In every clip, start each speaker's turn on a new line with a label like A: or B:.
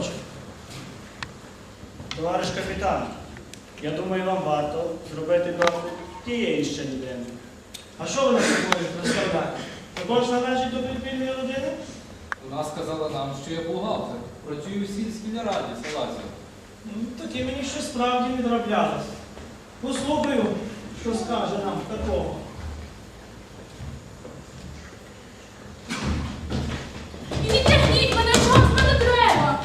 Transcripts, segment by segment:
A: хоче. Товариш капітан, я думаю, вам варто зробити допит тієї ще людини. А що вона собою представляє? Також належить до підпільної родини?
B: Вона сказала нам, що я бухгалтер. Працюю в сільській раді Салазі.
A: Ну, Тоді мені ще справді відроблялося. Послухаю, що скаже нам такого.
C: І не тягніть мене, чого з мене треба?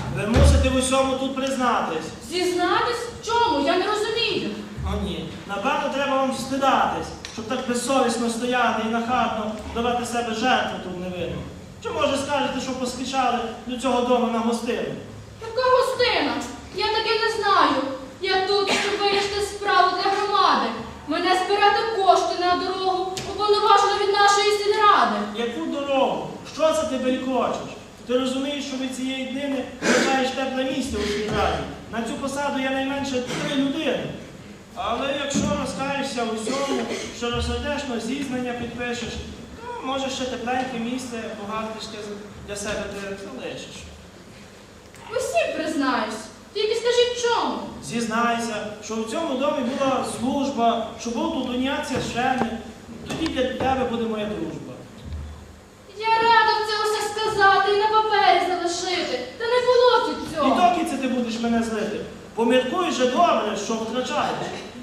A: Ви мусите в усьому тут признатись.
C: Зізнатись в чому? Я не розумію.
A: О ні. Напевно, треба вам встидатись, щоб так безсовісно стояти і нахабно давати себе жертву тут невинну. Чи може скажете, що поспішали до цього дому на гостину?
C: Яка гостина? Я таки не знаю. Я тут, щоб вирішити справу для громади. Мене збирати кошти на дорогу, уповноважено від нашої сільради.
A: Яку дорогу? Що це ти белькочеш? Ти розумієш, що від цієї днини вважаєш тепле місце у співраді. На цю посаду є найменше три людини. Але якщо розкаєшся у всьому, що розсердешно зізнання підпишеш, то може ще тепленьке місце бухгалтерське для себе ти залишиш.
C: Усім признаюсь. Тільки скажіть чому?
A: Зізнайся, що в цьому домі була служба, що був тут уніат священник, тоді для тебе буде моя дружба.
C: Я рада в це усе сказати і на папері залишити. Та не було тут
A: І
C: цього.
A: доки це ти будеш мене злити? Поміркуй же добре, що втрачаєш.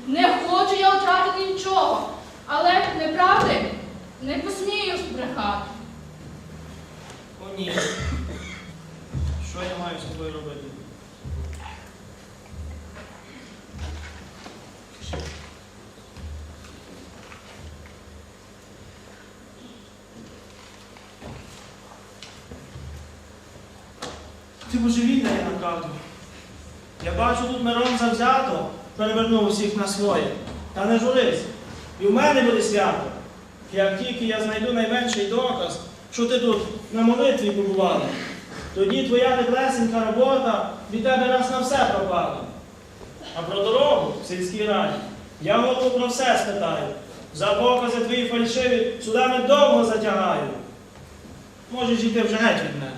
C: Не хочу я втратити нічого. Але неправди не посмію збрехати.
A: О ні. Що я маю з тобою робити? Ти божевільна я направду. Я бачу тут Мирон завзято перевернув усіх на своє. Та не журись. І в мене буде свято. Як тільки я знайду найменший доказ, що ти тут на молитві побувала, тоді твоя теплесенька робота від тебе раз на все пропала. А про дорогу в сільській раді я голову про все спитаю. За покази твої фальшиві судами довго затягаю. Можеш йти вже геть від мене.